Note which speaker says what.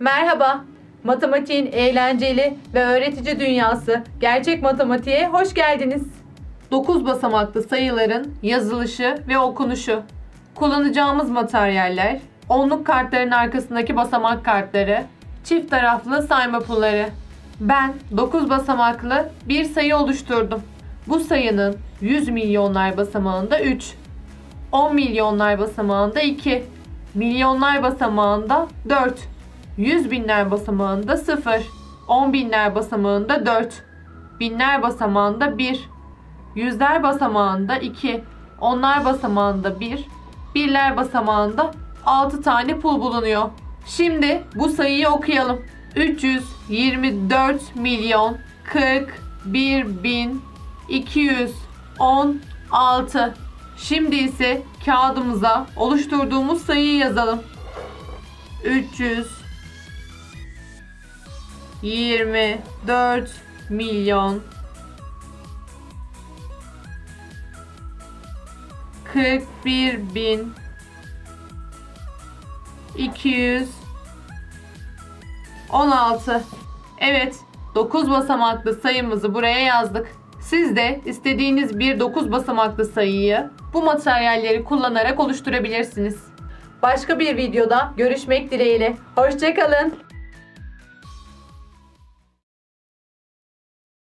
Speaker 1: Merhaba. Matematiğin eğlenceli ve öğretici dünyası gerçek matematiğe hoş geldiniz. 9 basamaklı sayıların yazılışı ve okunuşu. Kullanacağımız materyaller onluk kartların arkasındaki basamak kartları, çift taraflı sayma pulları. Ben 9 basamaklı bir sayı oluşturdum. Bu sayının 100 milyonlar basamağında 3, 10 milyonlar basamağında 2, milyonlar basamağında 4, 100 binler basamağında 0, 10 binler basamağında 4, binler basamağında 1, yüzler basamağında 2, onlar basamağında 1, birler basamağında 6 tane pul bulunuyor. Şimdi bu sayıyı okuyalım. 324 milyon 41 bin 216. Şimdi ise kağıdımıza oluşturduğumuz sayıyı yazalım. 324 milyon 41 bin 216 Evet 9 basamaklı sayımızı buraya yazdık. Siz de istediğiniz bir 9 basamaklı sayıyı bu materyalleri kullanarak oluşturabilirsiniz. Başka bir videoda görüşmek dileğiyle. Hoşçakalın.